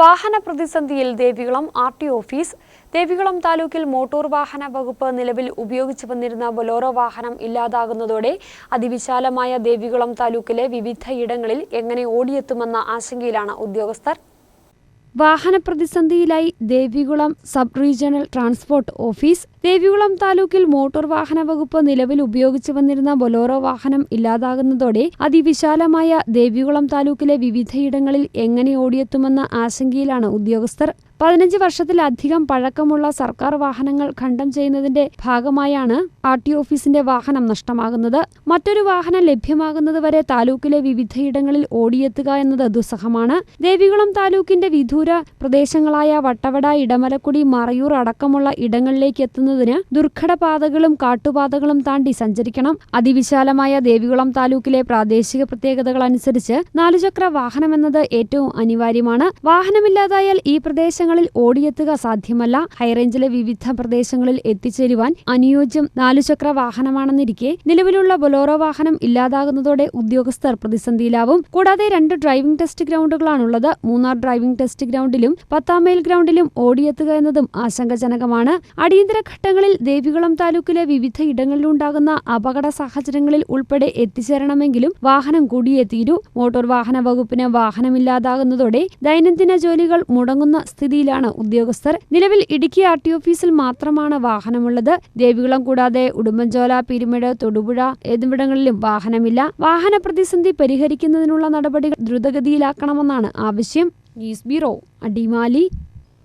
വാഹന പ്രതിസന്ധിയിൽ Devikulam R T office Devikulam താലൂക്കിൽ മോട്ടോർ വാഹന വകുപ്പ് നിലവിൽ ഉപയോഗിച്ചു വന്നിരുന്ന ബൊലോറോ വാഹനം ഇല്ലാതാകുന്നതോടെ അതിവിശാലമായ ദേവികുളം താലൂക്കിലെ വിവിധയിടങ്ങളിൽ എങ്ങനെ ഓടിയെത്തുമെന്ന ആശങ്കയിലാണ് ഉദ്യോഗസ്ഥർ വാഹന പ്രതിസന്ധിയിലായി Devikulam sub regional transport office. Devikulam താലൂക്കിൽ മോട്ടോർ വാഹന വകുപ്പ് നിലവിൽ ഉപയോഗിച്ചു വന്നിരുന്ന ബൊലോറോ വാഹനം ഇല്ലാതാകുന്നതോടെ അതിവിശാലമായ ദേവികുളം താലൂക്കിലെ വിവിധയിടങ്ങളിൽ എങ്ങനെ ഓടിയെത്തുമെന്ന ആശങ്കയിലാണ് ഉദ്യോഗസ്ഥർ. പതിനഞ്ച് വർഷത്തിലധികം പഴക്കമുള്ള സർക്കാർ വാഹനങ്ങൾ ഖണ്ഡം ചെയ്യുന്നതിന്റെ ഭാഗമായാണ് ആർ ടി ഓഫീസിന്റെ വാഹനം നഷ്ടമാകുന്നത്. മറ്റൊരു വാഹനം ലഭ്യമാകുന്നതുവരെ താലൂക്കിലെ വിവിധയിടങ്ങളിൽ ഓടിയെത്തുക എന്നത് ദുസ്സഹമാണ്. ദേവികുളം താലൂക്കിന്റെ വിദൂര പ്രദേശങ്ങളായ വട്ടവട ഇടമലക്കുടി മറയൂർ അടക്കമുള്ള ഇടങ്ങളിലേക്ക് എത്തുന്നതിന് ദുർഘടപാതകളും കാട്ടുപാതകളും താണ്ടി സഞ്ചരിക്കണം. അതിവിശാലമായ ദേവികുളം താലൂക്കിലെ പ്രാദേശിക പ്രത്യേകതകൾ അനുസരിച്ച് നാലുചക്ര വാഹനമെന്നത് ഏറ്റവും അനിവാര്യമാണ്. വാഹനമില്ലാതായാൽ ഈ പ്രദേശങ്ങളിൽ ഓടിയെത്തുക സാധ്യമല്ല. ഹൈറേഞ്ചിലെ വിവിധ പ്രദേശങ്ങളിൽ എത്തിച്ചേരുവാൻ അനുയോജ്യം നാലുചക്ര വാഹനമാണെന്നിരിക്കെ നിലവിലുള്ള ബൊലോറോ വാഹനം ഇല്ലാതാകുന്നതോടെ ഉദ്യോഗസ്ഥർ പ്രതിസന്ധിയിലാവും. കൂടാതെ രണ്ട് ഡ്രൈവിംഗ് ടെസ്റ്റ് ഗ്രൗണ്ടുകളാണുള്ളത്. മൂന്നാർ ഡ്രൈവിംഗ് ടെസ്റ്റ് ഗ്രൗണ്ടിലും പത്താം മൈൽ ഗ്രൗണ്ടിലും ഓടിയെത്തുക എന്നതും ആശങ്കജനകമാണ്. അടിയന്തര ഘട്ടങ്ങളിൽ ദേവികുളം താലൂക്കിലെ വിവിധ ഇടങ്ങളിലുണ്ടാകുന്ന അപകട സാഹചര്യങ്ങളിൽ ഉൾപ്പെടെ എത്തിച്ചേരണമെങ്കിലും വാഹനം കൂടിയേ തീരൂ. മോട്ടോർ വാഹന വകുപ്പിന് വാഹനമില്ലാതാകുന്നതോടെ ദൈനംദിന ജോലികൾ മുടങ്ങുന്ന സ്ഥിതിയിലാണ് ഉദ്യോഗസ്ഥർ നിലവിൽ ഇടുക്കി ആർ ടി ഓഫീസിൽ മാത്രമാണ് വാഹനമുള്ളത്. ദേവികുളം കൂടാതെ ഉടുമ്പൻചോല പിരിമിഡ് തൊടുപുഴ എന്നിവിടങ്ങളിലും വാഹനമില്ല. വാഹന പ്രതിസന്ധി പരിഹരിക്കുന്നതിനുള്ള നടപടികൾ ദ്രുതഗതിയിലാക്കണമെന്നാണ് ആവശ്യം. News bureau Adimali.